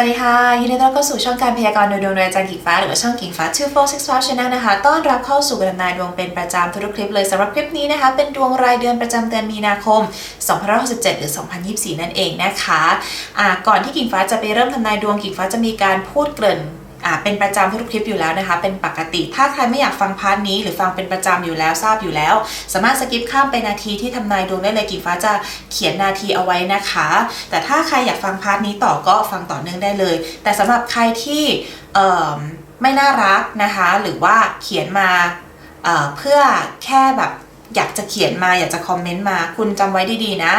วัสดีค่ะ ยินดีต้อนรับเข้าสู่ช่องการพยากรณ์โดยดวงโดยอาจารย์กิ่งฟ้า หรือว่าช่องกิ่งฟ้า2465 Channel นะคะ ต้อนรับเข้าสู่การทำนายดวงเป็นประจำทุกคลิปเลยสำหรับคลิปนี้นะคะ เป็นดวงรายเดือนประจำเดือนมีนาคม 2567 หรือ 2024 นั่นเองนะคะะก่อนที่กิ่งฟ้าจะไปเริ่มทำนายดวงกิ่งฟ้าจะมีการพูดเกริ่นอ่า เป็นประจำทุกคลิปอยู่แล้วนะคะ เป็นปกติ ถ้าใครไม่อยากฟังพาร์ทนี้ หรือฟังเป็นประจำอยู่แล้วทราบอยู่แล้ว สามารถสกิปข้ามไปนาทีที่ทำนายดวงได้เลยกิ่งฟ้าจะเขียนนาทีเอาไว้นะคะ แต่ถ้าใครอยากฟังพาร์ทนี้ต่อก็ฟังต่อเนื่องได้เลย แต่สำหรับใครที่เอ่อไม่น่ารักนะคะ หรือว่าเขียนมาเอ่อเพื่อแค่แบบ อยากจะเขียนมาอยากจะคอมเมนต์มา คุณจำไว้ดีๆนะ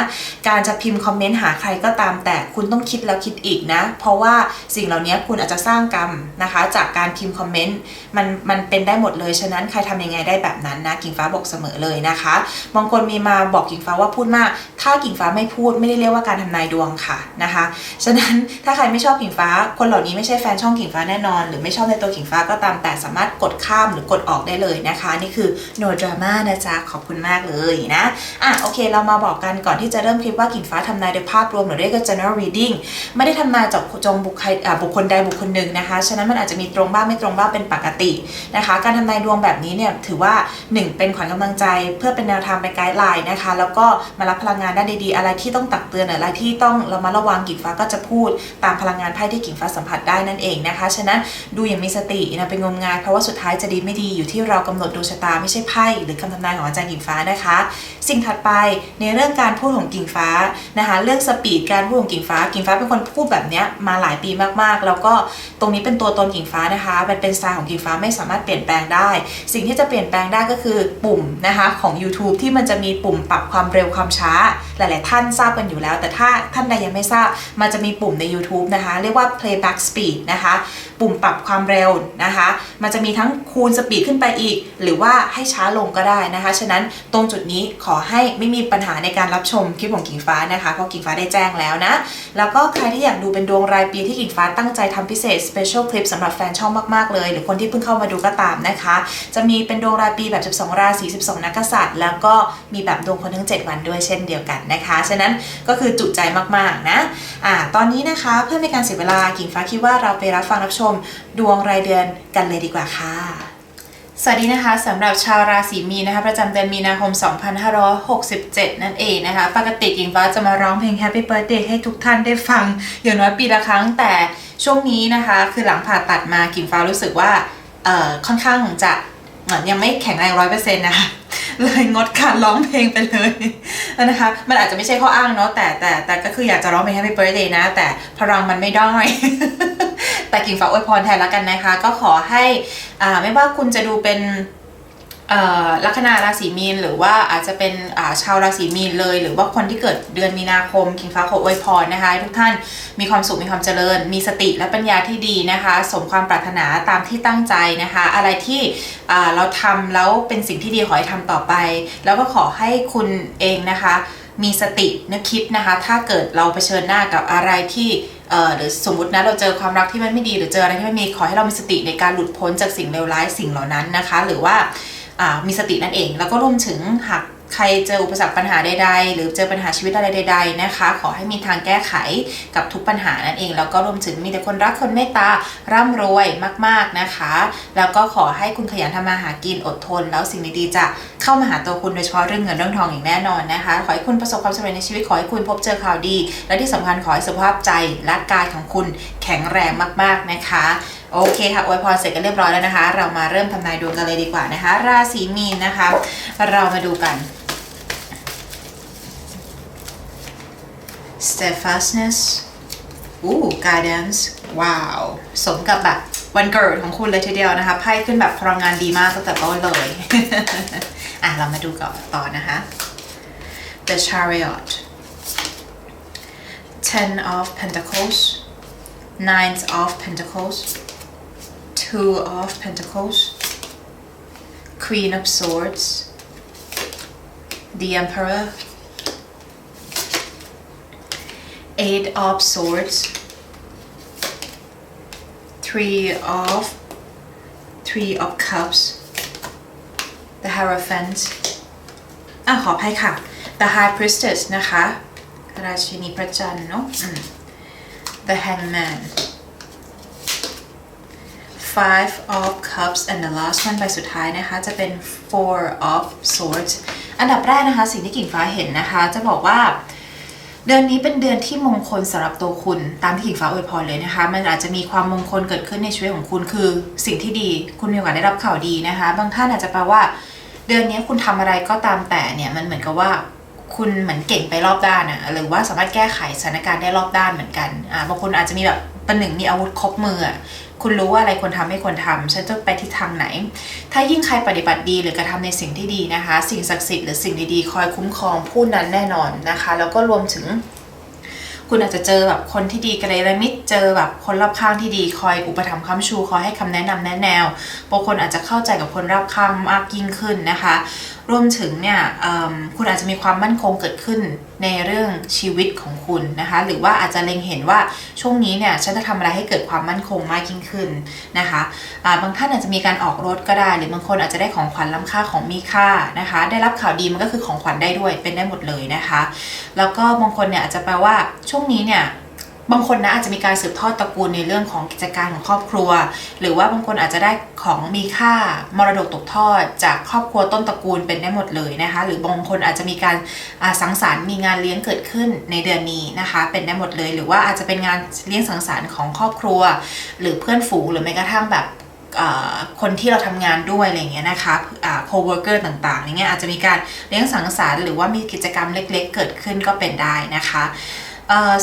การจะพิมพ์คอมเมนต์หาใครก็ตามแต่คุณต้องคิดแล้วคิดอีกนะ เพราะว่าสิ่งเหล่านี้คุณอาจจะสร้างกรรมนะคะ จากการพิมพ์คอมเมนต์มันมันเป็นได้หมดเลยฉะนั้นใครทำยังไงได้แบบนั้นนะกิ่งฟ้าบอกเสมอเลยนะคะบางคนมีมาบอกกิ่งฟ้าว่าพูดมาก ถ้ากิ่งฟ้าไม่พูดไม่ได้เรียกว่าการทำนายดวงค่ะนะคะฉะนั้นถ้าใครไม่ชอบกิ่งฟ้า คนเหล่านี้ไม่ใช่แฟนช่องกิ่งฟ้าแน่นอน หรือไม่ชอบในตัวกิ่งฟ้าก็ตามแต่สามารถกดข้ามหรือกดออกได้เลยนะคะ นี่คือ no drama นะจ๊ะขอบคุณมากเลยนะอะโอเค เรามาบอกกันก่อนที่จะเริ่มคลิปว่ากิ่งฟ้าทำนายโดยภาพรวมหรือเรียกว่า general reading ไม่ได้ทำนายจากจงบุคคลบุคคลใดบุคคลหนึ่งนะคะ ฉะนั้นมันอาจจะมีตรงบ้างไม่ตรงบ้างเป็นปกตินะคะ การทำนายดวงแบบนี้เนี่ยถือว่า 1 เป็นขวัญกำลังใจเพื่อเป็นแนวทางเป็นไกด์ไลน์นะคะ แล้วก็มารับพลังงานด้านดีๆ อะไรที่ต้องตักเตือนอะไรที่ต้องเรามาระวังกิ่งฟ้าก็จะพูดตามพลังงานไพ่ที่กิ่งฟ้าสัมผัสได้นั่นเองนะคะ ฉะนั้นดูอย่างมีสตินะเป็นงมงายเพราะว่าสุดท้ายจะดีไม่ดีอยู่ที่เรากำหนดดวงชะตาไม่ใช่ไพ่หรือคำทำนายของอาจารย์กิ่งฟ้านะคะ สิ่งถัดไปในเรื่องการพูดของกิ่งฟ้านะคะ เรื่องสปีดการพูดของกิ่งฟ้า กิ่งฟ้าเป็นคนพูดแบบเนี้ยมาหลายปีมากๆ แล้วก็ตรงนี้เป็นตัวตนกิ่งฟ้านะคะมันเป็นสไตล์ของกิ่งฟ้าไม่สามารถเปลี่ยนแปลงได้ สิ่งที่จะเปลี่ยนแปลงได้ก็คือปุ่มนะคะของ YouTube ที่มันจะมีปุ่มปรับความเร็วความช้า หลาย ๆ ท่านทราบกันอยู่แล้ว แต่ถ้าท่านใดยังไม่ทราบมันจะมีปุ่มใน YouTube นะคะ เรียกว่า playback speed นะคะ ปุ่มปรับความเร็วนะคะ มันจะมีทั้งคูณสปีดขึ้นไปอีก หรือว่าให้ช้าลงก็ได้นะคะ ฉะนั้นตรงจุดนี้ขอให้ไม่มีปัญหาในการรับชมคลิปของกิ่งฟ้านะคะ เพราะกิ่งฟ้าได้แจ้งแล้วนะ แล้วก็ใครที่อยากดูเป็นดวงรายปีที่กิ่งฟ้าตั้งใจทำพิเศษ special clip สำหรับแฟนช่องมากๆเลย หรือคนที่เพิ่งเข้ามาดูก็ตามนะคะ จะมีเป็นดวงรายปีแบบ 12 ราศี 12 นักกษัตริย์ แล้วก็มีแบบดวงคนทั้ง 7 วันด้วยเช่นเดียวกันนะคะ ฉะนั้นก็คือจุใจมากๆนะอ่าตอนนี้นะคะเพื่อไม่ให้การเสียเวลากิ่งฟ้าคิดว่าเราไปรับฟังรับชมดวงรายเดือนกันเลยดีกว่าค่ะ สวัสดีนะคะสำหรับชาวราศีมีนนะคะ ประจำเดือนมีนาคม 2567 นั่นเองนะคะ ปกติกิ่งฟ้าจะมาร้องเพลง Happy Birthday ให้ทุกท่านได้ฟัง อย่างน้อยปีละครั้งแต่ช่วงนี้นะคะ คือหลังผ่าตัดมากิ่งฟ้ารู้สึกว่าค่อนข้างจะเหมือนยังไม่แข็งแรงร้อยเปอร์เซ็นต์นะคะเลยงดการร้องเพลงไปเลยนะคะ มันอาจจะไม่ใช่ข้ออ้างเนาะแต่แต่แต่ก็คืออยากจะร้องเพลง Happy Birthday นะ แต่พลังมันไม่ได้ แต่กิ่งฝากอวยพรแทนแล้วกันนะคะ ก็ขอให้อ่าไม่ว่าคุณจะดูเป็นอ่อลัคนาราศีมีนหรือว่าอาจจะเป็นอ่าชาวราศีมีนเลย หรือว่าคนที่เกิดเดือนมีนาคมกิ่งฟ้าขออวยพรนะคะทุกท่านมีความสุขมีความเจริญ มีสติและปัญญาที่ดีนะคะ สมความปรารถนาตามที่ตั้งใจนะคะ อะไรที่อ่าเราทำแล้วเป็นสิ่งที่ดีขอให้ทำต่อไป แล้วก็ขอให้คุณเองนะคะ มีสตินึกคิดนะคะ ถ้าเกิดเราเผชิญหน้ากับอะไรที่เอ่อหรือสมมตินะเราเจอความรักที่มันไม่ดี หรือเจออะไรที่ไม่มีขอให้เรามีสติในการหลุดพ้นจากสิ่งเลวร้ายสิ่งเหล่านั้นนะคะ หรือว่าอ่ามีสตินั่นเอง แล้วก็รวมถึงหาก ใครเจออุปสรรคปัญหาใดๆ หรือเจอปัญหาชีวิตอะไรใด ๆนะคะ ขอให้มีทางแก้ไขกับทุกปัญหานั่นเอง แล้วก็รวมถึงมีแต่คนรักคนเมตตาร่ำรวยมาก ๆนะคะ แล้วก็ขอให้คุณขยันทำมาหากินอดทน แล้วสิ่งดีๆจะเข้ามาหาตัวคุณโดยเฉพาะเรื่องเงินเรื่องทองอย่างแน่นอนนะคะ ขอให้คุณประสบความสำเร็จในชีวิตขอให้คุณพบเจอข่าวดี และที่สำคัญขอให้สุขภาพใจและกายของคุณแข็งแรงมาก ๆนะคะโอเคค่ะอวยพรเสร็จกันเรียบร้อยแล้วนะคะ เรามาเริ่มทำนายดวงกันเลยดีกว่านะคะ ราศีมีนนะคะ เรามาดูกัน steadfastness อู้ guidance ว้าว สมกับแบบวันเกิดของคุณเลยทีเดียวนะคะ ไพ่ขึ้นแบบพลังงานดีมากตั้งแต่ต้นเลย อะ เรามาดูก่อนต่อนะคะ the chariot ten of pentacles nine of pentacles two of pentacles queen of swords the emperor eight of swords three of three of cups the hierophant อ่ะขออภัยค่ะ the high priestess นะคะ ราชินีพระจันทร์เนาะอืม the hangman five of cups and the last one ใบสุดท้ายนะคะ จะเป็น four of swords อันดับแรกนะคะ สิ่งที่กิ่งฟ้าเห็นนะคะ จะบอกว่า เดือนนี้เป็นเดือนที่มงคลสำหรับตัวคุณตามที่หญิงฟ้าอวยพรเลยนะคะ มันอาจจะมีความมงคลเกิดขึ้นในชีวิตของคุณคือ สิ่งที่ดี คุณมีโอกาสได้รับข่าวดีนะคะ บางท่านอาจจะแปลว่า เดือนนี้คุณทำอะไรก็ตามแต่เนี่ยมันเหมือนกับว่าคุณเหมือนเก่งไปรอบด้านอะหรือว่าสามารถแก้ไขสถานการณ์ได้รอบด้านเหมือนกันอ่าบางคนอาจจะมีแบบ ประหนึ่งมีอาวุธครบมืออะคุณรู้ว่าอะไรควรทำไม่ควรทำฉันจะไปทิศทางไหน ถ้ายิ่งใครปฏิบัติดีหรือกระทำในสิ่งที่ดีนะคะ สิ่งศักดิ์สิทธิ์หรือสิ่งดีๆ คอยคุ้มครองผู้นั้นแน่นอนนะคะ แล้วก็รวมถึง คุณอาจจะเจอแบบคนที่ดีกระไรมิตรเจอแบบคนรอบข้างที่ดีคอยอุปถัมภ์ค้ำชูคอยให้คำแนะนำแนะแนวบางคนอาจจะเข้าใจกับคนรอบข้างมากยิ่งขึ้นนะคะ รวมถึงเนี่ยคุณอาจจะมีความมั่นคงเกิดขึ้น ในเรื่องชีวิตของคุณนะคะ หรือว่าอาจจะเล็งเห็นว่าช่วงนี้เนี่ยฉันจะทำอะไรให้เกิดความมั่นคงมากยิ่งขึ้นนะคะะบางท่านอาจจะมีการออกรถก็ได้ หรือบางคนอาจจะได้ของขวัญล้ำค่าของมีค่านะคะ ได้รับข่าวดีมันก็คือของขวัญได้ด้วยเป็นได้หมดเลยนะคะ แล้วก็บางคนเนี่ยอาจจะแปลว่าช่วงนี้เนี่ย บางคนนะอาจจะมีการสืบทอดตระกูลในเรื่องของกิจการของครอบครัว หรือว่าบางคนอาจจะได้ของมีค่ามรดกตกทอด จากครอบครัวต้นตระกูลเป็นได้หมดเลยนะคะ หรือบางคนอาจจะมีการาสังสรรค์มีงานเลี้ยงเกิดขึ้นในเดือนนี้นะคะ เป็นได้หมดเลย หรือว่าอาจจะเป็นงานเลี้ยงสังสรรค์ของครอบครัว หรือเพื่อนฝูงหรือแม้กระทั่งแบบคนที่เราทำงานด้วยอะไรเงี้ยนะคะอ่า co-worker ต่างๆอย่างเงี้ยอาจจะมีการเลี้ยงสังสรรค์หรือว่ามีกิจกรรมเล็กๆ เกิดขึ้นก็เป็นได้นะคะ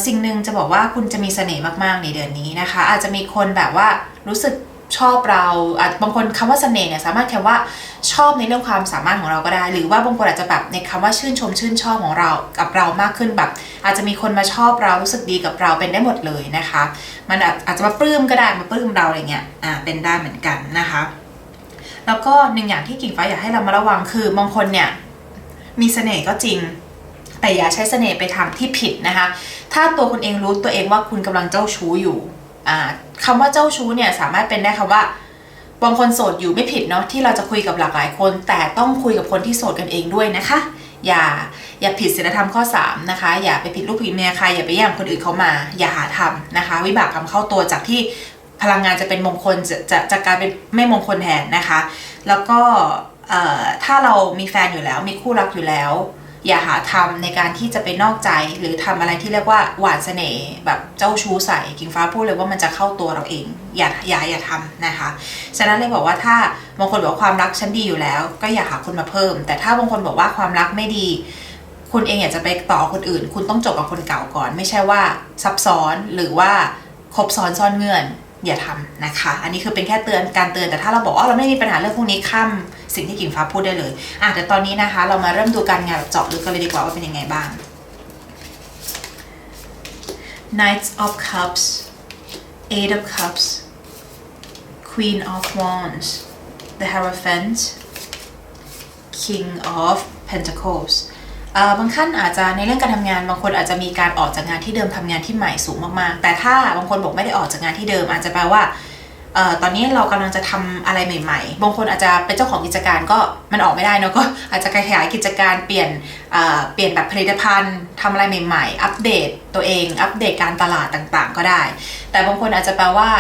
สิ่งหนึ่งจะบอกว่าคุณจะมีเสน่ห์มากๆในเดือนนี้นะคะ อาจจะมีคนแบบว่ารู้สึกชอบเราอาจบางคนคำว่าเสน่ห์เนี่ยสามารถแค่ว่าชอบในเรื่องความสามารถของเราก็ได้ หรือว่าบางคนอาจจะแบบในคำว่าชื่นชมชื่นชอบของเรากับเรามากขึ้นแบบ อาจจะมีคนมาชอบเรารู้สึกดีกับเราเป็นได้หมดเลยนะคะ มันอาจอาจจะมาปลื้มก็ได้มาปลื้มเราอะไรเงี้ยอ่าเป็นได้เหมือนกันนะคะ แล้วก็หนึ่งอย่างที่กิ่งฟ้าอยากให้เรามาระวังคือบางคนเนี่ยมีเสน่ห์ก็จริง แต่อย่าใช้เสน่ห์ไปทางที่ผิดนะคะ ถ้าตัวคุณเองรู้ตัวเองว่าคุณกำลังเจ้าชู้อยู่อ่าคำว่าเจ้าชู้เนี่ยสามารถเป็นได้คำว่าบางคนโสดอยู่ไม่ผิดเนาะที่เราจะคุยกับหลากหลายคน แต่ต้องคุยกับคนที่โสดกันเองด้วยนะคะ อย่าอย่าผิดศีลธรรมข้อ 3 นะคะ อย่าไปผิดลูกผิดเมียใครอย่าไปแย่งคนอื่นเขามา อย่าหาทำนะคะ วิบากกรรมเข้าตัวจากที่พลังงานจะเป็นมงคลจะจะจะกลายเป็นไม่มงคลแทนนะคะ แล้วก็เอ่อถ้าเรามีแฟนอยู่แล้วมีคู่รักอยู่แล้ว อย่าหาทำในการที่จะไปนอกใจหรือทำอะไรที่เรียกว่าหวานเสน่ห์แบบเจ้าชู้ใส่กิ่งฟ้าพูดเลยว่ามันจะเข้าตัวเราเองอย่าอย่าอย่าทำนะคะ ฉะนั้นเลยบอกว่าถ้าบางคนบอกความรักฉันดีอยู่แล้ว ก็อย่าหาคนมาเพิ่ม แต่ถ้าบางคนบอกว่าความรักไม่ดี คุณเองอยากจะไปต่อคนอื่น คุณต้องจบกับคนเก่าก่อน ไม่ใช่ว่าซับซ้อนหรือว่าครบซ้อนซ่อนเงื่อน อย่าทำนะคะ อันนี้คือเป็นแค่เตือนการเตือนแต่ถ้าเราบอกว่าเราไม่มีปัญหาเรื่องพวกนี้ข้ามสิ่งที่กิ่งฟ้าพูดได้เลยอะแต่ตอนนี้นะคะ เรามาเริ่มดูการงานแบบเจาะลึกกันเลยดีกว่าว่าเป็นยังไงบ้าง Knights of Cups Eight of Cups Queen of Wands the Hierophant King of Pentacles บางท่านอาจจะในเรื่องการทำงานบางคนอาจจะมีการออกจากงานที่เดิมทำงานที่ใหม่สูงมากๆ แต่ถ้าบางคนบอกไม่ได้ออกจากงานที่เดิม อาจจะแปลว่าออตอนนี้เรากำลังจะทำอะไรใหม่ ๆ บางคนอาจจะเป็นเจ้าของกิจการก็มันออกไม่ได้เนอะก็อาจจะขยายกิจการเปลี่ยนเเปลี่ยนแบบผลิตภัณฑ์ทำอะไรใหม่ ๆ อัปเดตตัวเอง อัปเดตการตลาดต่างๆ ก็ได้ แต่บางคนอาจจะแปลว่า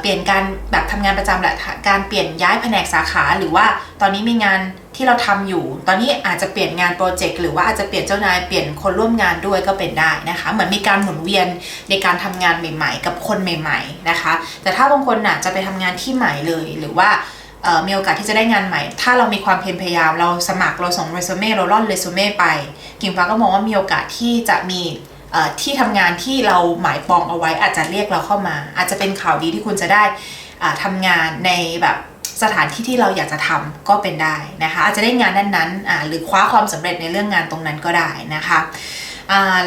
เปลี่ยนการแบบทำงานประจำแหละการเปลี่ยนย้ายแผนกสาขาหรือว่าตอนนี้มีงานที่เราทำอยู่ ตอนนี้อาจจะเปลี่ยนงานโปรเจกต์หรือว่าอาจจะเปลี่ยนเจ้านายเปลี่ยนคนร่วมงานด้วยก็เป็นได้นะคะ เหมือนมีการหมุนเวียนในการทำงานใหม่ ๆ กับคนใหม่ ๆนะคะ แต่ถ้าบางคนน่ะจะไปทำงานที่ใหม่เลยหรือว่ามีโอกาสที่จะได้งานใหม่ ถ้าเรามีความเพียรพยายาม เราสมัครเราส่งเรซูเม่เราล่อนเรซูเม่ไปกิ่งฟ้าก็มองว่ามีโอกาสที่จะมี ที่ทำงานที่เราหมายปองเอาไว้อาจจะเรียกเราเข้ามา อาจจะเป็นข่าวดีที่คุณจะได้อ่าทำงานในแบบสถานที่ที่เราอยากจะทำก็เป็นได้นะคะ อาจจะได้งานนั้นๆอ่าหรือคว้าความสำเร็จในเรื่องงานตรงนั้นก็ได้นะคะ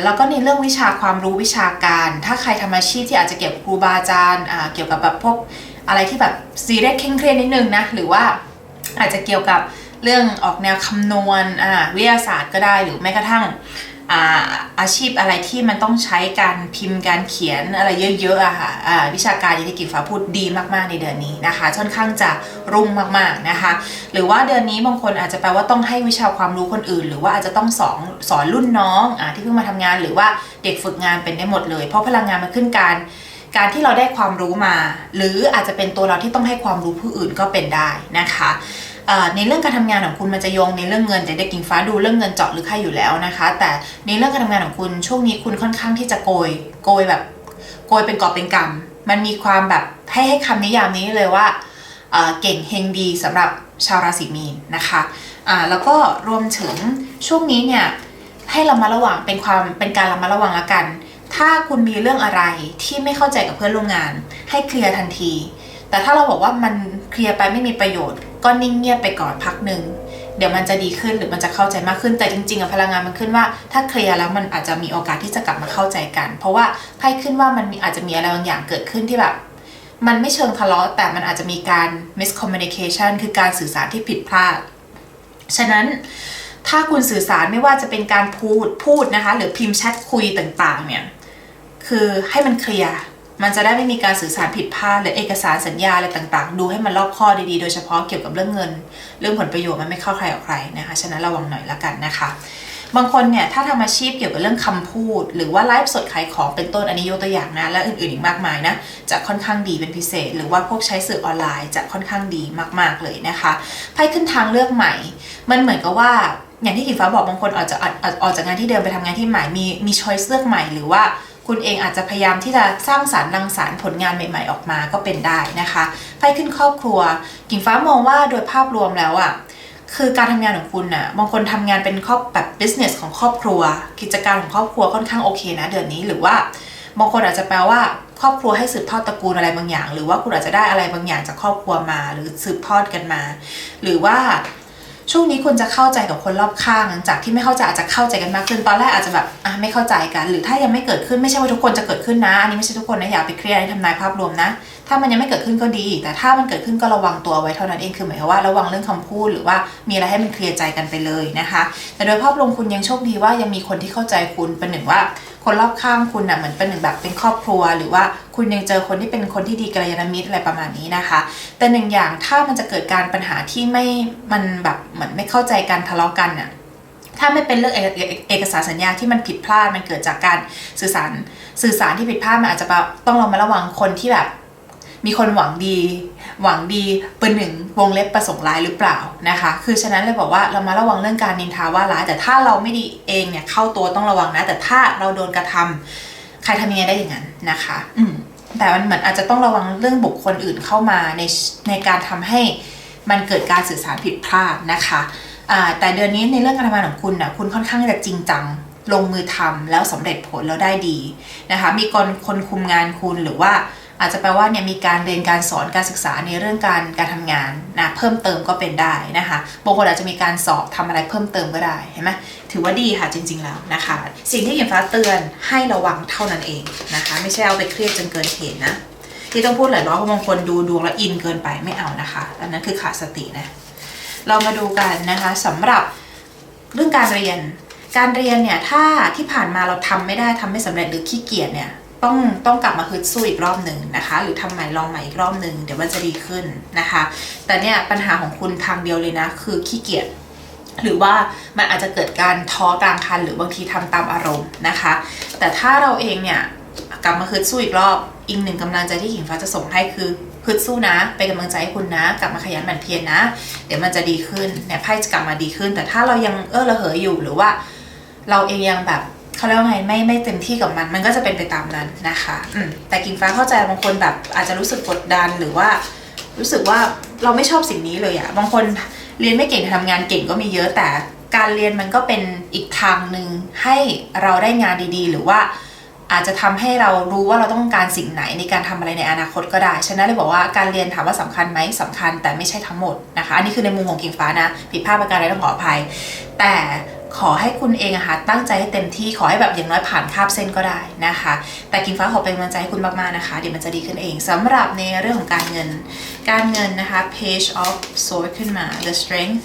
แล้วก็ในเรื่องวิชาความรู้วิชาการ ถ้าใครทำอาชีพที่อาจจะเกี่ยวกับครูบาอาจารย์เกี่ยวกับแบบพวกอะไรที่แบบซีเรียสเคร่งเครียดนิดนึงนะหรือว่าอาจจะเกี่ยวกับเรื่องออกแนวคำนวณวิทยาศาสตร์ก็ได้หรือแม้กระทั่ง อาอาชีพอะไรที่มันต้องใช้การพิมพ์การเขียนอะไรเยอะๆอะค่ะวิชาการอย่างที่กิฟฟ้าพูดดีมากๆในเดือนนี้นะคะค่อนข้างจะรุ่งมากๆนะคะ หรือว่าเดือนนี้บางคนอาจจะแปลว่าต้องให้วิชาความรู้คนอื่น หรือว่าอาจจะต้องสอนสอนรุ่นน้องอที่เพิ่งมาทำงาน หรือว่าเด็กฝึกงานเป็นได้หมดเลย เพราะพลังงานมันขึ้นการการที่เราได้ความรู้มา หรืออาจจะเป็นตัวเราที่ต้องให้ความรู้ผู้อื่นก็เป็นได้นะคะ ในเรื่องการทำงานของคุณมันจะโยงในเรื่องเงินแต่เด็กกิ่งฟ้าดูเรื่องเงินเจาะหรือใครอยู่แล้วนะคะ แต่ในเรื่องการทำงานของคุณช่วงนี้คุณค่อนข้างที่จะโกย โกยแบบ โกยเป็นกอบเป็นกำมันมีความแบบให้ให้คำนิยามนี้เลยว่าเก่งเฮงดีสำหรับชาวราศีมีนนะคะอ่าแล้วก็รวมถึงช่วงนี้เนี่ยให้เรามาระวังเป็นความเป็นการระมัดระวังละกัน ถ้าคุณมีเรื่องอะไรที่ไม่เข้าใจกับเพื่อนร่วมงาน ให้เคลียร์ทันที แต่ถ้าเราบอกว่ามันเคลียร์ไปไม่มีประโยชน์ ก็นิ่งเงียบไปก่อนพักหนึ่งเดี๋ยวมันจะดีขึ้นหรือมันจะเข้าใจมากขึ้นแต่จริงๆอะพลังงานมันขึ้นว่า ถ้าเคลียร์แล้วมันอาจจะมีโอกาสที่จะกลับมาเข้าใจกัน เพราะว่าไพ่ขึ้นว่ามันมอาจจะมีอะไรบางอย่างเกิดขึ้นที่แบบ มันไม่เชิงทะเลาะแต่มันอาจจะมีการ miscommunication คือการสื่อสารที่ผิดพลาด ฉะนั้นถ้าคุณสื่อสารไม่ว่าจะเป็นการพูดพูดนะคะ หรือพิมพ์แชทคุยต่างๆเนี่ยคือให้มันเคลียร์ มันจะได้ไม่มีการสื่อสารผิดพลาดหรือเอกสารสัญญาอะไรต่างๆ ดูให้มันรอบคอบดีๆ โดยเฉพาะเกี่ยวกับเรื่องเงิน เรื่องผลประโยชน์มันไม่เข้าใครออกใครนะคะฉะนั้นระวังหน่อยละกันนะคะบางคนเนี่ยถ้าทำอาชีพเกี่ยวกับเรื่องคำพูด หรือว่าไลฟ์สดขายของเป็นต้นอันนี้ยกตัวอย่างนะและอื่นๆอีกมากมายนะจะค่อนข้างดีเป็นพิเศษ หรือว่าพวกใช้สื่อออนไลน์จะค่อนข้างดีมากๆเลยนะคะไพ่ขึ้นทางเลือกใหม่ มันเหมือนกับว่าอย่างที่กิ่ฟ้าบอกบางคนออกจากออกจากงานที่เดิมไปทำงานที่ใหม่มีมีช้อยเลือกใหม่หรือว่า คุณเองอาจจะพยายามที่จะสร้างสารรค์รังสารรค์ผลงานใหม่ๆออกมาก็เป็นได้นะคะไพ่ขึ้นครอบครัว กิ่งฟ้ามองว่าโดยภาพรวมแล้วอะคือการทำงานของคุณน่ะบางคนทำงานเป็นครอบแบบ business ของครอบครัว กิจการของครอบครัวค่อนข้างโอเคนะเดือนนี้หรือว่าบางคนอาจจะแปลว่าครอบครัวให้สืบทอดตระกูลอะไรบางอย่าง หรือว่าคุณอาจจะได้อะไรบางอย่างจากครอบครัวมา หรือสืบทอดกันมา หรือว่า ช่วงนี้คุณจะเข้าใจกับคนรอบข้างจากที่ไม่เข้าใจอาจจะเข้าใจกันมากขึ้นตอนแรกอาจจะแบบอะไม่เข้าใจกัน หรือถ้ายังไม่เกิดขึ้นไม่ใช่ว่าทุกคนจะเกิดขึ้นนะอันนี้ไม่ใช่ทุกคนนะอย่าไปเครียดในทำนายภาพรวมนะ ถ้ามันยังไม่เกิดขึ้นก็ดี แต่ถ้ามันเกิดขึ้นก็ระวังตัวไว้เท่านั้นเองคือหมายความว่าระวังเรื่องคำพูดหรือว่ามีอะไรให้มันเคลียร์ใจกันไปเลยนะคะ แต่โดยภาพรวมคุณยังโชคดีว่ายังมีคนที่เข้าใจคุณเป็นหนึ่งว่าคนรอบข้างคุณน่ะเหมือนเป็นหนึ่งแบบเป็นครอบครัว หรือว่าคุณยังเจอคนที่เป็นคนที่ดีกัลยาณมิตรอะไรประมาณนี้นะคะ แต่หนึ่งอย่างถ้ามันจะเกิดการปัญหาที่ไม่มันแบบเหมือนไม่เข้าใจกันทะเลาะกันน่ะถ้าไม่เป็นเรื่องเอกสารสัญญาที่มันผิดพลาดมันเกิดจากการสื่อสารสื่อสารที่ผิดพลาดมันอาจจะต้องเรามาระวังคนที่แบบ มีคนหวังดี หวังดีเป็นหนึ่งวงเล็บประสงค์ร้ายหรือเปล่านะคะ คือฉะนั้นเลยบอกว่าเรามาระวังเรื่องการนินทาว่าร้าย แต่ถ้าเราไม่ดีเองเนี่ยเข้าตัวต้องระวังนะ แต่ถ้าเราโดนกระทำใครทำยังไงได้อย่างนั้นนะคะ อืมแต่มันเหมือนอาจจะต้องระวังเรื่องบุคคลอื่นเข้ามาในในการทำให้มันเกิดการสื่อสารผิดพลาดนะคะอ่าแต่เดือนนี้ในเรื่องการทำงานของคุณนะคุณค่อนข้างจะจริงจังลงมือทำแล้วสำเร็จผลแล้วได้ดีนะคะ มีคนคนคุมงานคุณหรือว่า อาจจะแปลว่าเนี่ยมีการเรียนการสอนการศึกษาในเรื่องการการทำงานนะเพิ่มเติมก็เป็นได้นะคะบางคนอาจจะมีการสอบทำอะไรเพิ่มเติมก็ได้เห็นไหมถือว่าดีค่ะจริง ๆแล้วนะคะ สิ่งที่หยินฟ้าเตือนให้ระวังเท่านั้นเองนะคะ ไม่ใช่เอาไปเครียดจนเกินเหตุนะที่ต้องพูดหลายรอบเพราะบางคนดูดวงแล้วอินเกินไปไม่เอานะคะอันนั้นคือขาดสตินะเรามาดูกันนะคะสำหรับเรื่องการเรียน การเรียนเนี่ยถ้าที่ผ่านมาเราทำไม่ได้ทำไม่สำเร็จหรือขี้เกียจเนี่ย ต้องต้องกลับมาฮึดสู้อีกรอบหนึ่งนะคะ หรือทำใหม่ลองใหม่อีกรอบหนึ่งเดี๋ยวมันจะดีขึ้นนะคะ แต่เนี่ยปัญหาของคุณทางเดียวเลยนะ คือขี้เกียจหรือว่ามันอาจจะเกิดการท้อกลางคันหรือบางทีทำตามอารมณ์นะคะ แต่ถ้าเราเองเนี่ยกลับมาฮึดสู้อีกรอบอีกหนึ่งกำลังใจที่หญิงฟ้าจะส่งให้คือฮึดสู้นะ เป็นกำลังใจให้คุณนะ กลับมาขยันหมั่นเพียรนะเดี๋ยวมันจะดีขึ้นเนี่ยไพ่จะกลับมาดีขึ้น แต่ถ้าเรายังเออระเหยอยู่หรือว่า เราเองยังแบบ เขาเรียกว่าไงไม่ไม่เต็มที่กับมัน มันก็จะเป็นไปตามนั้นนะคะอืมแต่กิ่งฟ้าเข้าใจบางคนแบบอาจจะรู้สึกกดดันหรือว่า รู้สึกว่าเราไม่ชอบสิ่งนี้เลยอะบางคนเรียนไม่เก่งทำงานเก่งก็มีเยอะแต่การเรียนมันก็เป็นอีกทางหนึ่งให้เราได้งานดีๆ หรือว่าอาจจะทำให้เรารู้ว่าเราต้องการสิ่งไหนในการทำอะไรในอนาคตก็ได้ ฉะนั้นเลยบอกว่าการเรียนถามว่าสำคัญไหมสำคัญแต่ไม่ใช่ทั้งหมดนะคะ อันนี้คือในมุมของกิ่งฟ้านะ ผิดพลาดประการใดต้องขออภัย แต่ ขอให้คุณเองอะค่ะตั้งใจให้เต็มที่ขอให้แบบอย่างน้อยผ่านคาบเส้นก็ได้นะคะ แต่กิ่งฟ้าขอเป็นกำลังใจให้คุณมากๆนะคะ เดี๋ยวมันจะดีขึ้นเองสำหรับในเรื่องของการเงิน การเงินนะคะ page of sword ขึ้นมา the strength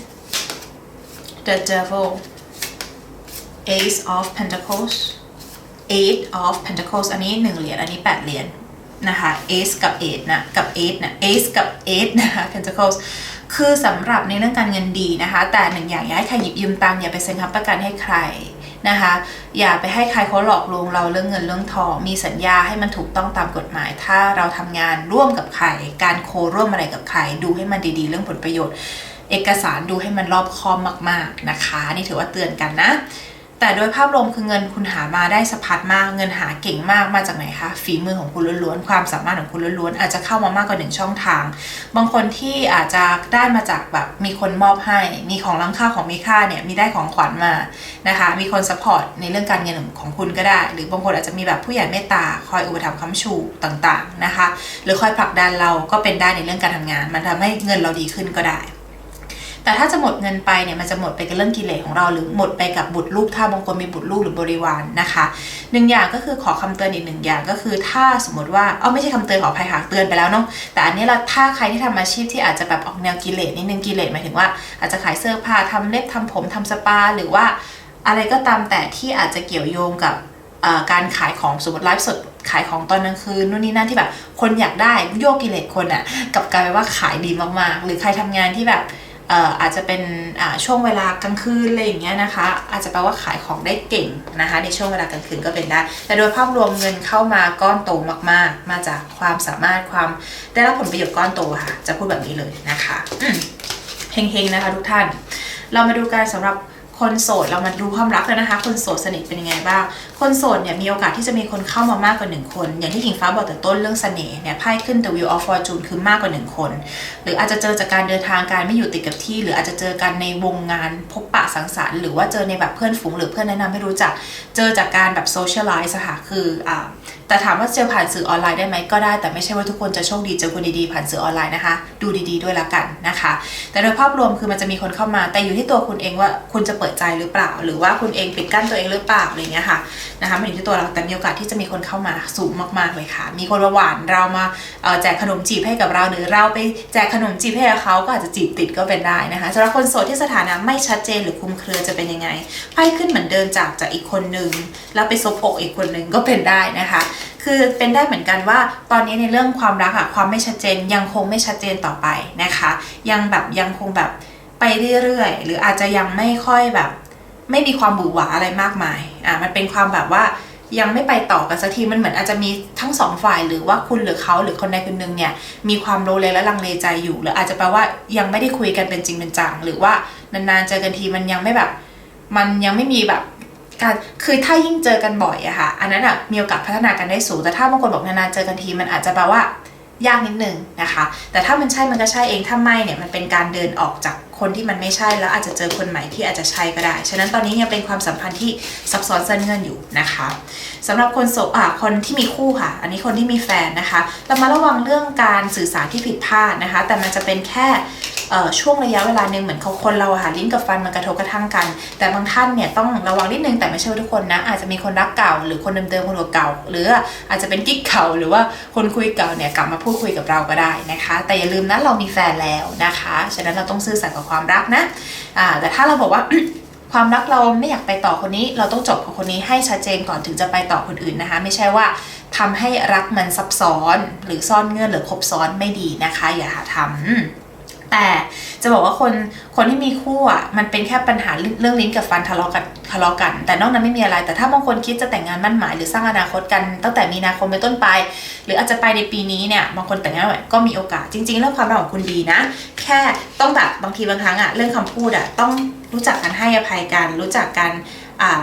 the devil ace of pentacles eight of pentacles อันนี้1เหรียญอันนี้8เหรียญนะคะ ace กับ eight นะกับ eight นะ ace กับ eight นะคะ pentacles คือสำหรับในเรื่องการเงินดีนะคะ แต่หนึ่งอย่างอย่าให้ใครหยิบยืมตังค์อย่าไปเซ็นค้ำประกันให้ใครนะคะ อย่าไปให้ใครเขาหลอกลวงเราเรื่องเงินเรื่องทอง มีสัญญาให้มันถูกต้องตามกฎหมาย ถ้าเราทำงานร่วมกับใคร การโคร่วมอะไรกับใคร ดูให้มันดีๆ เรื่องผลประโยชน์ เอกสารดูให้มันรอบคอบมาก ๆนะคะ นี่ถือว่าเตือนกันนะ แต่โดยภาพรวมคือเงินคุณหามาได้สะพัดมาก เงินหาเก่งมากมาจากไหนคะฝีมือของคุณล้วนๆความสามารถของคุณล้วนๆอาจจะเข้ามามากกว่าหนึ่งช่องทาง บางคนที่อาจจะได้มาจากแบบมีคนมอบให้ มีของล้ำค่าของมีค่าเนี่ยมีได้ของขวัญมานะคะมีคนสปอร์ตในเรื่องการเงินของคุณก็ได้ หรือบางคนอาจจะมีแบบผู้ใหญ่เมตตาคอยอุปถัมภ์ค้ำชูต่างๆนะคะ หรือคอยผลักดันเราก็เป็นได้ในเรื่องการทำงาน มันทำให้เงินเราดีขึ้นก็ได้ แต่ถ้าจะหมดเงินไปเนี่ยมันจะหมดไปกับเรื่องกิเลสของเราหรือหมดไปกับบุตรลูกถ้าบางคนมีบุตรลูกหรือบริวารนะคะหนึ่งอย่างก็คือขอคำเตือนอีกหนึ่งอย่างก็คือถ้าสมมติว่าเอ้าไม่ใช่คำเตือนขอภัยค่ะเตือนไปแล้วเนาะแต่อันนี้เราถ้าใครที่ทำอาชีพที่อาจจะแบบออกแนวกิเลสนิดนึงกิเลสหมายถึงว่าอาจจะขายเสื้อผ้าทำเล็บทำผมทำสปา หรือว่าอะไรก็ตามแต่ที่อาจจะเกี่ยวโยงกับการขายของสมมติไลฟ์สดขายของตอนกลางคืนนู่นนี่นั่นที่แบบคนอยากได้โยกกิเลสคนอะ่ะกับกลายเป็นว่าขายดีมากๆ หรือใครทำงานที่แบบ อาจจะเป็นช่วงเวลากลางคืนอะไรอย่างเงี้ยนะคะ อาจจะแปลว่าขายของได้เก่งนะคะ ในช่วงเวลากลางคืนก็เป็นได้ แต่โดยภาพรวมเงินเข้ามาก้อนโตมากๆ มาจากความสามารถความได้รับผลประโยชน์ก้อนโตค่ะ จะพูดแบบนี้เลยนะคะเฮงๆนะคะทุกท่าน เรามาดูกันสำหรับ คนโสดเรามาดูความรักกันนะคะ คนโสดสนิทเป็นยังไงบ้าง คนโสดเนี่ยมีโอกาสที่จะมีคนเข้ามามากกว่าหนึ่งคน อย่างที่กิ่งฟ้าบอกแต่ต้นเรื่องเสน่ห์เนี่ยไพ่ขึ้น The Wheel of Fortune คือมากกว่าหนึ่งคน หรืออาจจะเจอจากการเดินทางการไม่อยู่ติดกับที่ หรืออาจจะเจอกันในวงงานพบปะสังสรรค์หรือว่าเจอในแบบเพื่อนฝูงหรือเพื่อนแนะนำให้รู้จัก เจอจากการแบบโซเชียลไลซ์ค่ะคืออ่า แต่ถามว่าเจอผ่านสื่อออนไลน์ได้ไหมก็ได้ แต่ไม่ใช่ว่าทุกคนจะโชคดีเจอคนดีๆผ่านสื่อออนไลน์นะคะ ดูดีๆด้วยละกันนะคะ แต่โดยภาพรวมคือมันจะมีคนเข้ามา แต่อยู่ที่ตัวคุณเองว่าคุณจะเปิดใจหรือเปล่า หรือว่าคุณเองปิดกั้นตัวเองหรือเปล่าอะไรเงี้ยค่ะนะคะมันอยู่ที่ตัวเราแต่มีโอกาสที่จะมีคนเข้ามาสูงมากๆเลยค่ะ มีคนมาหวานเรามาแจกขนมจีบให้กับเราหรือเราไปแจกขนมจีบให้กับเขาก็อาจจะจีบติดก็เป็นได้นะคะสำหรับคนโสดที่สถานะไม่ชัดเจนหรือคุมเครือจะเป็นยังไงไพ่ขึ้นเหมือนเดินจากจากอีกคนนึงแล้วไปซบอกอีกคนนึงก็เป็นได้นะคะคือเป็นได้เหมือนกันว่า ตอนนี้ในเรื่องความรักอะความไม่ชัดเจนยังคงไม่ชัดเจนต่อไปนะคะ ยังแบบยังคงแบบไปเรื่อยๆ หรืออาจจะยังไม่ค่อยแบบ ไม่มีความบูหวาอะไรมากมายอะมันเป็นความแบบว่ายังไม่ไปต่อกันสักทีมันเหมือนอาจจะมีทั้งสองฝ่ายหรือว่าคุณหรือเขาหรือคนใดคนหนึ่งเนี่ยมีความโลเลและลังเลใจอยู่ หรืออาจจะแปลว่ายังไม่ได้คุยกันเป็นจริงเป็นจังหรือว่านานๆเจอกันทีมันยังไม่แบบ มันยังไม่มีแบบ การคือถ้ายิ่งเจอกันบ่อยอะค่ะ อันนั้นอะมีโอกาสพัฒนากันได้สูง แต่ถ้าบางคนบอกนานๆเจอกันทีมันอาจจะแปลว่ายากนิดนึงนะคะ แต่ถ้ามันใช่มันก็ใช่เอง ถ้าไม่เนี่ยมันเป็นการเดินออกจากคนที่มันไม่ใช่แล้วอาจจะเจอคนใหม่ที่อาจจะใช่ก็ได้ ฉะนั้นตอนนี้ยังเป็นความสัมพันธ์ที่ซับซ้อนซ่อนเงื่อนอยู่นะคะสำหรับคนโสดอะคนที่มีคู่ค่ะ อันนี้คนที่มีแฟนนะคะเรามาระวังเรื่องการสื่อสารที่ผิดพลาดนะคะ แต่มันจะเป็นแค่ ช่วงระยะเวลาหนึ่งเหมือนเขาคนเราอะค่ะลิ้นกับฟันมันกระทบกระทั่งกัน แต่บางท่านเนี่ยต้องระวังนิดนึงแต่ไม่ใช่ทุกคนนะอาจจะมีคนรักเก่า หรือคนเดิมๆคนเก่าหรืออาจจะเป็นกิ๊กเก่าหรือว่าคนคุยเก่าเนี่ยกลับมาพูดคุยกับเราก็ได้นะคะ แต่อย่าลืมนะเรามีแฟนแล้วนะคะฉะนั้นเราต้องซื่อสัตย์กับความรักนะแต่ถ้าเราบอกว่าความรักเราไม่อยากไปต่อคนนี้ เราต้องจบกับคนนี้ให้ชัดเจนก่อนถึงจะไปต่อคนอื่นนะคะ ไม่ใช่ว่าทำให้รักมันซับซ้อน หรือซ่อนเงื่อนหรือคบซ้อนไม่ดีนะคะ อย่าหาทำ แต่จะบอกว่าคนคนที่มีคู่อะมันเป็นแค่ปัญหาเรื่องลิ้นกับฟันทะเลาะกันทะเลาะกัน แต่นอกนั้นไม่มีอะไร แต่ถ้าบางคนคิดจะแต่งงานมั่นหมาย หรือสร้างอนาคตกันตั้งแต่มีนาคมเป็นต้นไป หรืออาจจะไปในปีนี้เนี่ยบางคนแต่งงานก็มีโอกาสจริง ๆ เรื่องความรักของคุณดีนะ แค่ต้องแบบบางทีบางครั้งอะเรื่องคำพูดอะต้องรู้จักกันให้อภัยกัน รู้จักกันอ่า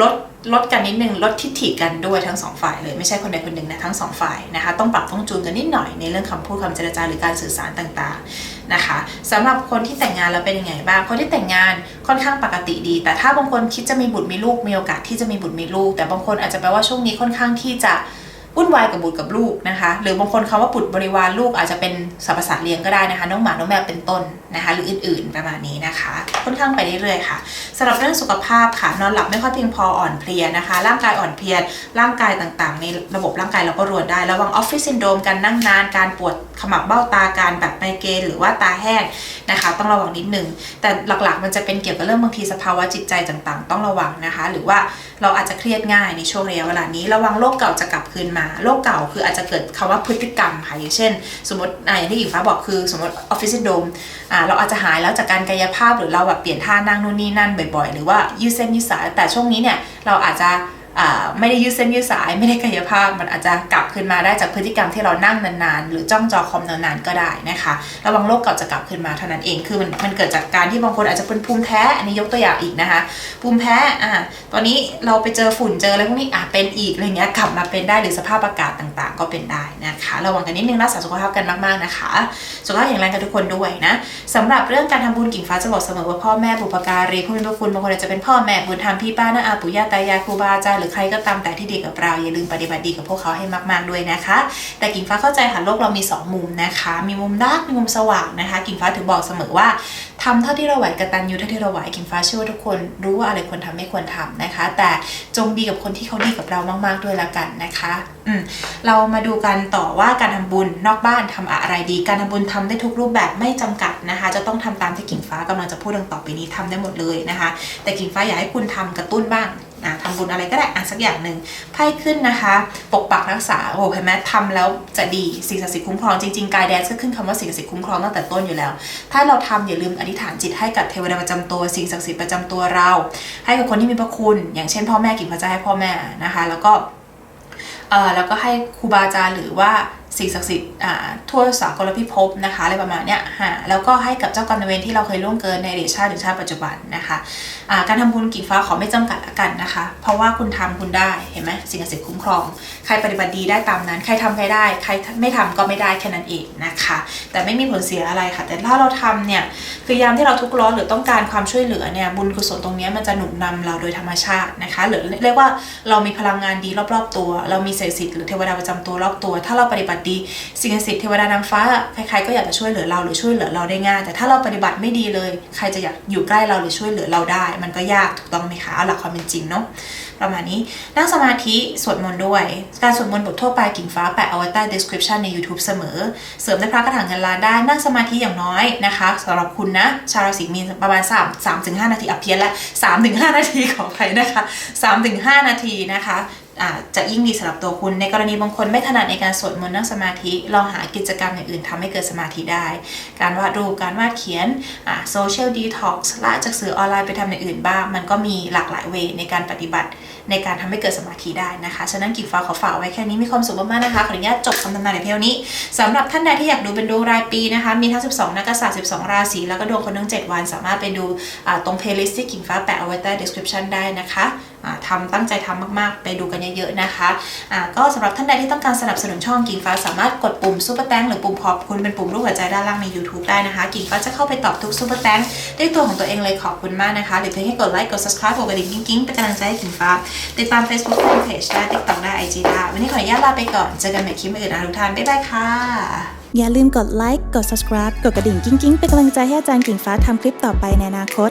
ลดลดกันนิดนึงลดทิฐิกันด้วยทั้งสองฝ่ายเลยไม่ใช่คนใดคนหนึ่งนะทั้งสองฝ่ายนะคะต้องปรับต้องจูนกันนิดหน่อยในเรื่องคำพูดคำเจรจาหรือการสื่อสารต่างๆนะคะสำหรับคนที่แต่งงานแล้วเป็นยังไงบ้างคนที่แต่งงานค่อนข้างปกติดี แต่ถ้าบางคนคิดจะมีบุตรมีลูกมีโอกาสที่จะมีบุตรมีลูก แต่บางคนอาจจะแปลว่าช่วงนี้ค่อนข้างที่จะ วุ่นวายกับบุตรกับลูกนะคะ หรือบางคนคำว่าบุตรบริวารลูกอาจจะเป็นสรรพสัตว์เลี้ยงก็ได้นะคะ น้องหมา น้องแมวเป็นต้นนะคะ หรืออื่นๆประมาณนี้นะคะ ค่อนข้างไปเรื่อยๆค่ะสำหรับเรื่องสุขภาพค่ะ นอนหลับไม่ค่อยเพียงพออ่อนเพลียนะคะ ร่างกายอ่อนเพลีย ร่างกายต่างๆ ในระบบร่างกายเราก็รวนได้ ระวังออฟฟิศซินโดรมการนั่งนาน การปวดขมับเบ้าตา การแบบไมเกรนหรือว่าตาแห้งนะคะ ต้องระวังนิดนึง แต่หลักๆ มันจะเป็นเกี่ยวกับเรื่องบางทีสภาวะจิตใจต่างๆ ต้องระวังนะคะ หรือว่าเราอาจจะเครียดง่ายในช่วงระยะเวลานี้ ระวังโรคเก่าจะกลับคืนมาโรคเก่าคืออาจจะเกิดคำว่าพฤติกรรมค่ะอย่างเช่น สมมติอ่าย่างที่หญิงฟ้าบอกคือ สมมติออฟฟิศซินโดมอ่าเราอาจจะหายแล้วจากการกายภาพหรือเราแบบเปลี่ยนท่านั่งนู่นนี่นั่นบ่อยๆ หรือว่ายืดเส้นยืดสายแต่ช่วงนี้เนี่ยเราอาจจะ ไม่ได้ยืดเส้นยืดสายไม่ได้กายภาพ มันอาจจะกลับคืนมาได้จากพฤติกรรมที่เรานั่งนานๆ หรือจ้องจอคอมนานๆก็ได้นะคะระวังโรคเก่าจะกลับคืนมาเท่านั้นเองคือมันมันเกิดจากการที่บางคนอาจจะเป็นภูมิแพ้อันนี้ยกตัวอย่างอีกนะคะภูมิแพ้อ่าตอนนี้เราไปเจอฝุ่นเจออะไรพวกนี้อะเป็นอีกอะไรเงี้ยกลับมาเป็นได้หรือสภาพอากาศต่างๆ ก็เป็นได้นะคะระวังกันนิดนึงรักษาสุขภาพกันมากๆนะคะสุขภาพแข็งแรงกันทุกคนด้วยนะสำหรับเรื่องการทำบุญกิ่งฟ้าจะบอกเสมอว่าพ่อแม่บุปการีผู้มีพระคุณบางคนอาจจะเป็นพ่อแม่บุญธรรมพี่ป้าน้าอาปู่ย่าตายายครูบาอาจารย์รือใครก็ตามแต่ที่ดีกับเรา อย่าลืมปฏิบัติดีกับพวกเขาให้มาก ๆด้วยนะคะ แต่กิ่งฟ้าเข้าใจค่ะโลกเรามีสองมุมนะคะ มีมุมดาร์กมีมุมสว่างนะคะ กิ่งฟ้าถึงบอกเสมอว่าทำเท่าที่เราไหวกระตันยูเท่าที่เราไหวกิ่งฟ้าเชื่อว่าทุกคนรู้ว่าอะไรควรทำไม่ควรทำนะคะ แต่จงดีกับคนที่เขาดีกับเรามากๆด้วยละกันนะคะอืมเรามาดูกันต่อว่าการทำบุญนอกบ้านทำอะไรดี การทำบุญทำได้ทุกรูปแบบไม่จำกัดนะคะ จะต้องทำตามที่กิ่งฟ้ากำลังจะพูดดังต่อไปนี้ทำได้หมดเลยนะคะ แต่กิ่งฟ้าอยากให้คุณทำกระตุ้นบ้าง อะทำบุญอะไรก็ได้อะสักอย่างหนึ่งไพ่ขึ้นนะคะ ปกปักรักษาโอ้โหเห็นไหมทำแล้วจะดีสิ่งศักดิ์สิทธิ์คุ้มครองจริงๆกายแดนก็ขึ้นคำว่าสิ่งศักดิ์สิทธิ์คุ้มครองตั้งแต่ต้นอยู่แล้ว ถ้าเราทำอย่าลืมอธิษฐานจิตให้กับเทวดาประจำตัวสิ่งศักดิ์สิทธิ์ประจำตัวเรา ให้กับคนที่มีพระคุณ อย่างเช่น พ่อแม่กิ่งพระเจ้าให้พ่อแม่นะคะ แล้วก็เอ่อแล้วก็ให้ครูบาอาจารย์หรือว่า สิ่งศักดิ์สิทธิ์ทั่วสากลพิภพนะคะอะไรประมาณเนี้ยฮะแล้วก็ให้กับเจ้ากรรมนายเวรที่เราเคยล่วงเกินในอดีตชาติถึงชาติปัจจุบันนะคะอ่าการทำบุญกิ่งฟ้าขอไม่จำกัดละกันนะคะ เพราะว่าคุณทำคุณได้เห็นไหมสิ่งศักดิ์สิทธิ์คุ้มครอง ใครปฏิบัติดีได้ตามนั้น ใครทำใครได้ ใครไม่ทำก็ไม่ได้แค่นั้นเองนะคะ แต่ไม่มีผลเสียอะไรค่ะ แต่ถ้าเราทำเนี่ยคือยามที่เราทุกข์ร้อนหรือต้องการความช่วยเหลือเนี่ยบุญกุศลตรงนี้มันจะหนุนนำเราโดยธรรมชาตินะคะ หรือเรียกว่าเรามีพลังงานดีรอบๆตัว เรามีเศษสิทธิ์หรือเทวดาประจำตัวรอบตัว ถ้าเราปฏิบัติดีสิ่งศักดิ์สิทธิ์เทวดานางฟ้าใครๆก็อยากจะช่วยเหลือเราหรือช่วยเหลือเราได้ง่าย แต่ถ้าเราปฏิบัติไม่ดีเลย ใครจะอยากอยู่ใกล้เราหรือช่วยเหลือเราได้ มันก็ยากถูกต้องไหมคะเอาหลักความเป็นจริงเนาะประมาณนี้นั่งสมาธิสวดมนต์ด้วย การสวดมนต์บททั่วไปกิ่งฟ้าแปะเอาไว้ใต้ description ใน YouTube เสมอ เสริมได้พระกระถางเงินล้านได้นั่งสมาธิอย่างน้อยนะคะสำหรับคุณนะ ชาวราศีมีนประมาณ3 3ถึง5นาทีอับเพียนละ3ถึง5นาทีขออภัยนะคะ3ถึง5นาทีนะคะ จะยิ่งดีสำหรับตัวคุณ ในกรณีบางคนไม่ถนัดในการสวดมนต์นั่งสมาธิ ลองหากิจกรรมอย่างอื่นทำให้เกิดสมาธิได้ การวาดรูปการวาดเขียนโซเชียลดีท็อกซ์ละจากสื่อออนไลน์ไปทำอย่างอื่นบ้าง มันก็มีหลากหลายเวในการปฏิบัติในการทำให้เกิดสมาธิได้นะคะ ฉะนั้นกิ่งฟ้าขอฝากไว้แค่นี้มีความสุขมากๆนะคะ ขออนุญาตจบคำทำนายในเพียงนี้สำหรับท่านใดที่อยากดูเป็นดวงรายปีนะคะ มีทั้ง 12 นักกษัตริย์ 12 ราศี แล้วก็ดวงคนทั้ง 7 วัน สามารถไปดูตรงเพลย์ลิสต์ที่กิ่งฟ้าแปะเอาไว้ใต้ description ได้นะคะ อ่าทำตั้งใจทำมาก ๆ ไปดูกันเยอะ ๆ นะคะอ่าก็สำหรับท่านใดที่ต้องการสนับสนุนช่องกิ่งฟ้าสามารถกดปุ่มซุปเปอร์แตงหรือปุ่มขอบคุณเป็นปุ่มรูปหัวใจด้านล่างใน YouTube ได้นะคะ กิ่งฟ้าจะเข้าไปตอบทุกซุปเปอร์แตงด้วยตัวของตัวเองเลยขอบคุณมากนะคะหรือเพียงแค่กดไลค์กด subscribe กดกระดิ่งกิ๊งๆเป็นกำลังใจให้กิ่งฟ้า ติดตาม Facebook Fanpage ได้ TikTok ได้ IG ได้วันนี้ขออนุญาตลาไปก่อนเจอกันใหม่คลิปอื่นนะทุกท่านบ๊ายบายค่ะอย่าลืมกดไลค์กด subscribe กดกระดิ่งกิ้งๆเป็นกำลังใจให้อาจารย์กิ่งฟ้าทำคลิปต่อไปในอนาคต